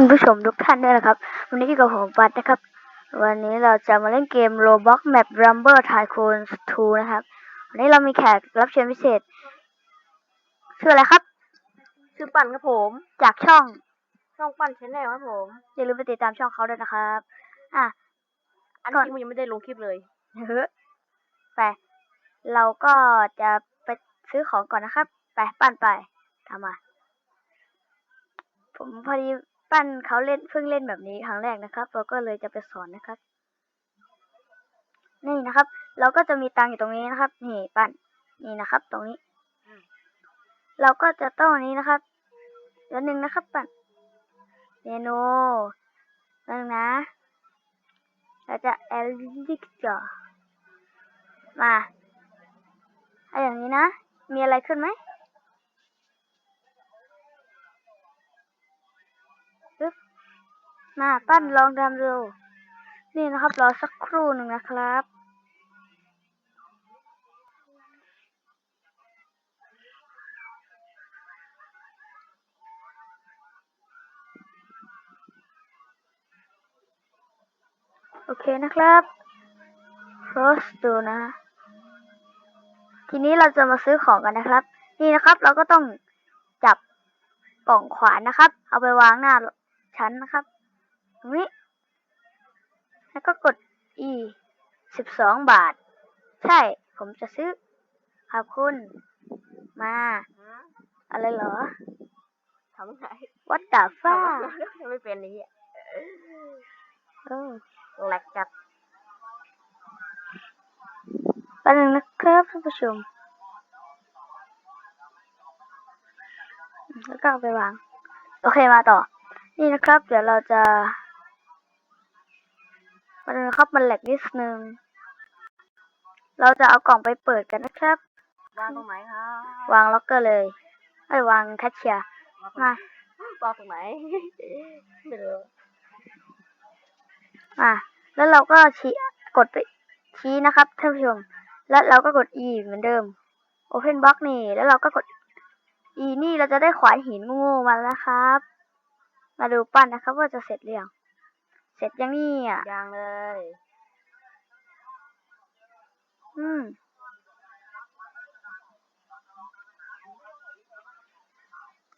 คุณผู้ชมทุกท่านด้วยนะครับ วันนี้อยู่กับผมปัดนะครับ วันนี้เราจะมาเล่นเกม Roblox Map Rumble Tycoon 2 นะครับ วันนี้เรามีแขกรับเชิญพิเศษ ชื่ออะไรครับ ชื่อปั่นครับผม จากช่อง ช่องปั่นชแนลครับผม อย่าลืมไปติดตามช่องเขาด้วยนะครับ อะ อันก่อนที่ผมยังไม่ได้ลงคลิปเลยเฮ้ยไป เราก็จะไปซื้อของก่อนนะครับ ไปปั้นไปทำมา ผมพอดี ปั้นเขาเล่นเพิ่งเล่นแบบนี้ครั้งแรกนะครับ เราก็เลยจะไปสอนนะครับ นี่นะครับ เราก็จะมีตังอยู่ตรงนี้นะครับ นี่ปั้นนี่นะครับ ตรงนี้ เราก็จะต้องนี้นะครับเดี๋ยวหนึ่งนะครับปั้นเมนูหนึ่งนะเราจะเอลิกจอมาเอาอย่างนี้นะ มีอะไรขึ้นไหม มาปั้นลองทำดูนี่นะครับรอสักครู่หนึ่งนะครับ โอเคนะครับโพสดูนะ ทีนี้เราจะมาซื้อของกันนะครับ นี่นะครับเราก็ต้องจับกล่องขวานนะครับ เอาไปวางหน้าชั้นนะครับ ตรงนี้แล้วก็กด e สิบสองบาท ใช่ ผมจะซื้อ ขอบคุณ มา อะไรเหรอทำไง What the ทำ fuck ไม่เป็นนี้เออแหลกจัดแป๊บนึงนะครับท่านผู้ชม แล้วก็เอาไปวาง โอเคมาต่อ นี่นะครับ เดี๋ยวเราจะ มาดูนะครับมันแหลกนิดนึง เราจะเอากล่องไปเปิดกันนะครับ วางตรงไหนครับ วางล็อกเกอร์เลยไอ้ยวางแคชเชียร์มาวางตรงไหนไม่รู้มาแล้วเราก็ชี้กดไปชี้นะครับท่านผู้ชมแล้วเราก็กด E เหมือนเดิม Open Box นี่ แล้วเราก็กด E นี่เราจะได้ขวานหินงูๆมาแล้วนะครับ มาดูปั้นนะครับ ว่าจะเสร็จหรือยัง เสร็จยังนี่อะยางเลย อืม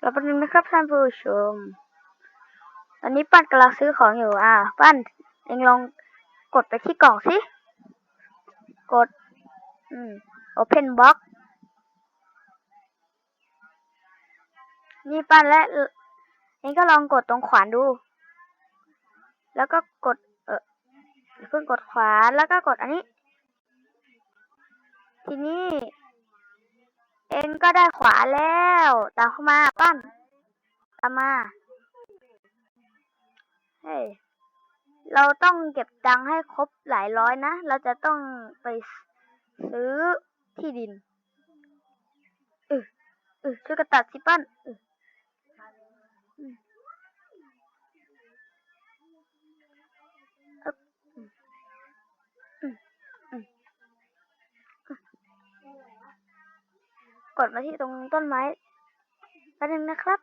เราประเด็นงนะครับท่านผู้ชม ตอนนี้ปั้นกำลังซื้อของอยู่อ่าปั้นเองลองกดไปที่กล่องสิ กด อืม Open Box นี่ปั้นและเองก็ลองกดตรงขวานดู แล้วก็กด เออเพิ่งกดขวาแล้วก็กดอันนี้ ทีนี้เองก็ได้ขวาแล้วตามเข้ามาปั้นตามมาเฮ้ยเราต้องเก็บตังค์ให้ครบหลายร้อยนะ เราจะต้องไปซื้อที่ดินเออเออช่วยกันตัดสิปั้นเออ ดมาที่ตรงต้นไม้แป๊บนึงนะครับ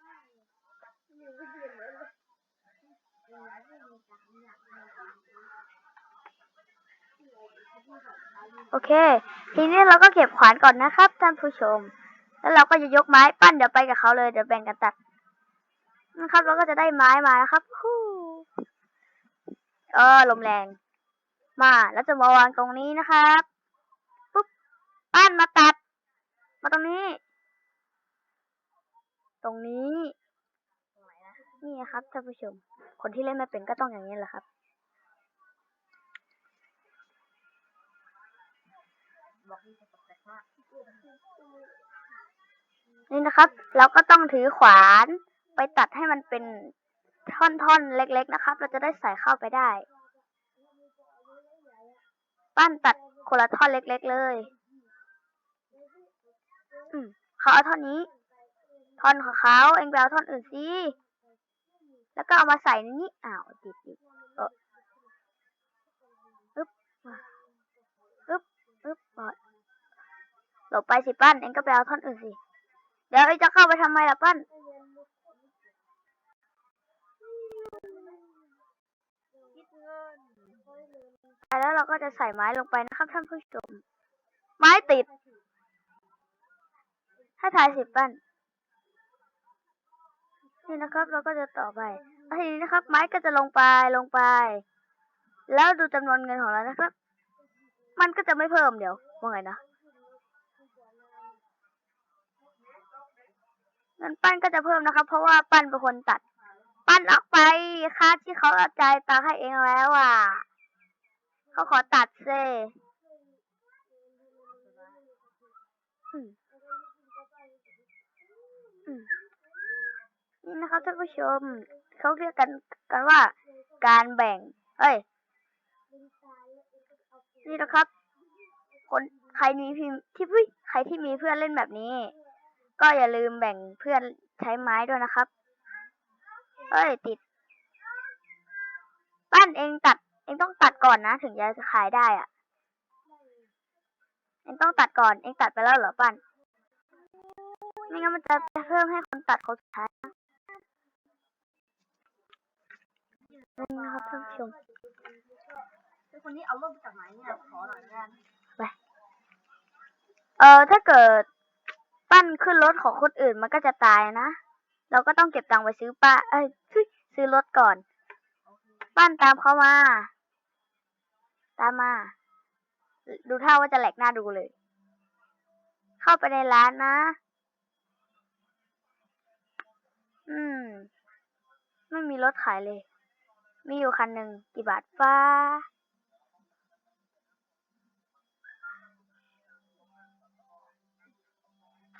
โอเค ทีนี้เราก็เก็บขวานก่อนนะครับท่านผู้ชม แล้วเราก็จะยกไม้ปั้นเดี๋ยวไปกับเขาเลยเดี๋ยวแบ่งกันตัดนะครับ เราก็จะได้ไม้มานะครับฮู้เออลมแรง มา แล้วจะมาวางตรงนี้นะครับ ปุ๊บ ปั้นมาตัด มาตรงนี้ ตรงนี้นี่ครับท่านผู้ชม คนที่เล่นไม่เป็นก็ต้องอย่างนี้แหละครับ นี่นะครับ เราก็ต้องถือขวานไปตัดให้มันเป็นท่อนๆ เล็ก ๆ นะครับ เราจะได้ใส่เข้าไปได้ ปั้นตัดคนละท่อนเล็ก ๆ เลย อืมเขาเอาท่อนนี้ ท่อนของเขาเองไปเอาท่อนอื่นสิ แล้วก็เอามาใส่ในนี้ อ้าวติดติดเอออึ๊บอึ๊บอึ๊บบอดหลบไปสิปั้น เองก็ไปเอาท่อนอื่นสิ เดี๋ยวไอ้จะเข้าไปทำไมล่ะปั้น แล้วเราก็จะใส่ไม้ลงไปนะครับท่านผู้ชม ไม้ติด ถ้าทายสิบปั้นนี่นะครับ เราก็จะต่อไปทีนี้นะครับ ไม้ก็จะลงไปลงไป แล้วดูจำนวนเงินของเรานะครับ มันก็จะไม่เพิ่มเดี๋ยวว่าไงนะเงินปั้นก็จะเพิ่มนะครับ เพราะว่าปั้นเป็นคนตัด ปั้นออกไปค่าที่เขาจ่ายตังค์ให้เองแล้วอะเขาขอตัดเซ นี่นะครับท่านผู้ชม เขาเรียกกันกันว่าการแบ่ง เอ้ย นี่นะครับ คนใครมีพิมที่ใครที่มีเพื่อนเล่นแบบนี้ ก็อย่าลืมแบ่งเพื่อนใช้ไม้ด้วยนะครับ เอ้ย ติดปั้นเองตัด เองต้องตัดก่อนนะ ถึงจะขายได้อะเองต้องตัดก่อน เองตัดไปแล้วเหรอปั้น ไม่งั้นมันจะเพิ่มให้คนตัดเขาสุดท้ายนี่ครับท่านผู้ชมคนนี้เอารูปจากไหนเนี่ยขอหน่อยกันไปเออถ้าเกิดปั้นขึ้นรถของคนอื่นมันก็จะตายนะ เราก็ต้องเก็บตังค์ไปซื้อป้าเอ้ยซื้อรถก่อน ปั้นตามเขามา ตามมา ดูท่าว่าจะแหลกหน้าดูเลย เข้าไปในร้านนะ อืม ไม่มีรถขายเลย มีอยู่คันหนึ่งกี่บาทฟ้า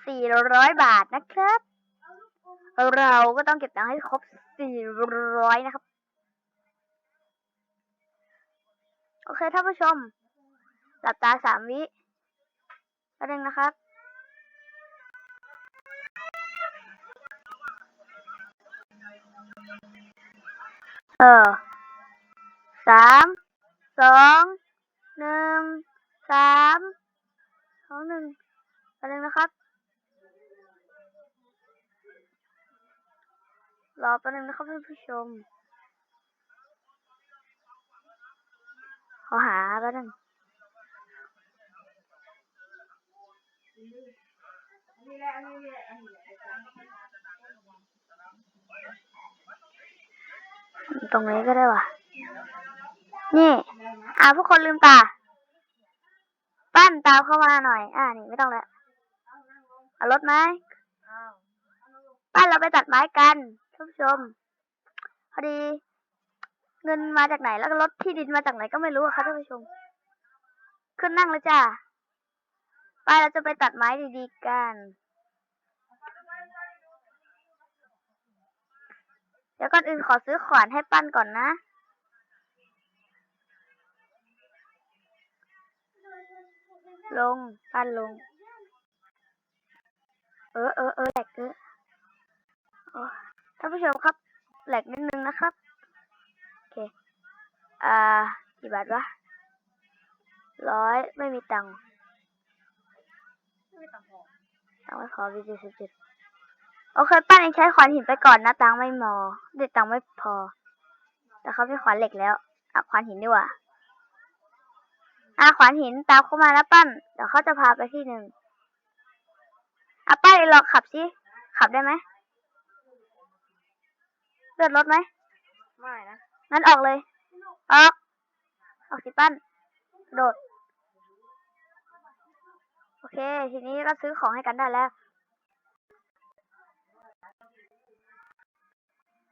สี่ร้อยบาทนะครับ เราก็ต้องเก็บตังค์ให้ครบสี่ร้อยนะครับ โอเคท่านผู้ชม หลับตาสามวิแป๊บนึงนะครับ เออสามสองหนึ่งสามสองหนึ่งอะไรนะครับรอแป๊บนึงนะครับท่านผู้ชมขอหาแป๊บนึงนี่แหละนี่แหละ ตรงนี้ก็ได้ว่ะ นี่ อ่าพวกคนลืมตา ปั้นตาเข้ามาหน่อย อ่า นี่ไม่ต้องแล้วเอารถไหมปั้นเราไปตัดไม้กันท่านผู้ชม พอดี เงินมาจากไหนแล้วรถที่ดินมาจากไหนก็ไม่รู้ครับท่านผู้ชม ขึ้นนั่งเลยจ้าไปเราจะไปตัดไม้ดีๆกัน เดี๋ยวก่อนอื่นขอซื้อขวานให้ปั้นก่อนนะลงปั้นลง เออเออเออแหลกเออท่านผู้ชมครับ แหลกนิดนึงนะครับ โอเค อ่า กี่บาทวะร้อยไม่มีตังค์ตังค์ไม่พอมีเจ็ดสิบเจ็ด โอเคป้าเองใช้ขวานหินไปก่อนนะตังไม่มอเด็ดตังไม่พอ แต่เขาไป็ขวานเหล็กแล้วอะขวานหินดีกว่าอาะขวานหินตามเข้ามาแล้วปั้นเดี๋ยวเขาจะพาไปที่หนึ่งอาะป้าเองลองขับสิขับได้ไหมเลือดรถไหมไม่นะงั้นออกเลย ออก ออกสิปั้นโดด โอเค ทีนี้ก็ซื้อของให้กันได้แล้ว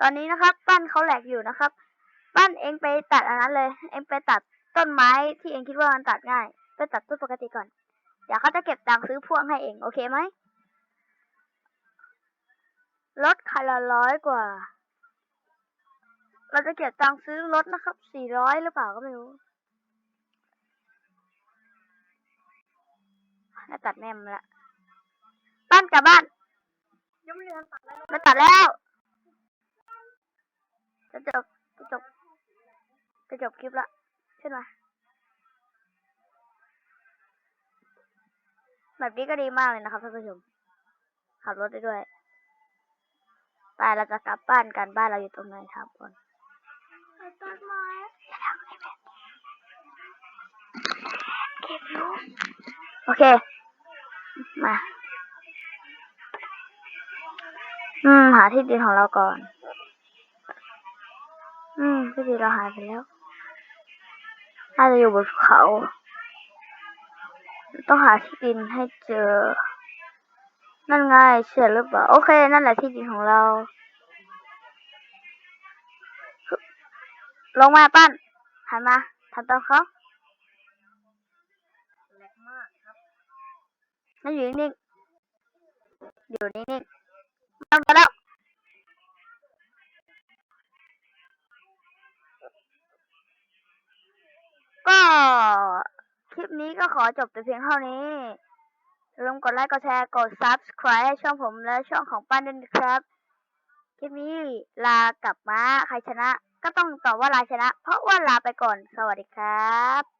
ตอนนี้นะครับปั้นเขาแหลกอยู่นะครับ ปั้นเองไปตัดอันนั้นเลย เองไปตัดต้นไม้ที่เองคิดว่ามันตัดง่าย ไปตัดต้นปกติก่อน เดี๋ยวเขาจะเก็บตังค์ซื้อพ่วงให้เอง โอเคไหมรถคันละร้อยกว่า เราจะเก็บตังค์ซื้อรถนะครับสี่ร้อยหรือเปล่าก็ไม่รู้น่าตัดแม่มละบ้านกลับบ้าน ยังไม่ได้ตัดเลยไม่ตัดแล้ว จะจบจะจบจะจบคลิปละใช่ไหมแบบนี้ก็ดีมากเลยนะครับท่านผู้ชมขับรถได้ด้วยไปเราจะกลับบ้านกันบ้านเราอยู่ตรงไหนครับก่อนต้นไม้โอเค มา อืม หาที่ดินของเราก่อน อืมที่ดินเราหายไปแล้วน่าจะอยู่บนภูเขา ต้องหาที่ดินให้เจอ นั่นไงเชื่อหรือเปล่า โอเค นั่นแหละที่ดินของเรา ลงมาปั้น หันมาทำตามเขาแหลกมากครับนั่นอยู่นิ่งๆอยู่นิ่งๆมาแล้ว นี้ก็ขอจบแต่เพียงเท่านี้อย่าลืมกดไลค์ กดแชร์ กด subscribe ให้ช่องผมและช่องของป้านด้วยนะครับคลิปนี้ลากับม้าใครชนะ ก็ต้องตอบว่าลาชนะ เพราะว่าลาไปก่อน สวัสดีครับ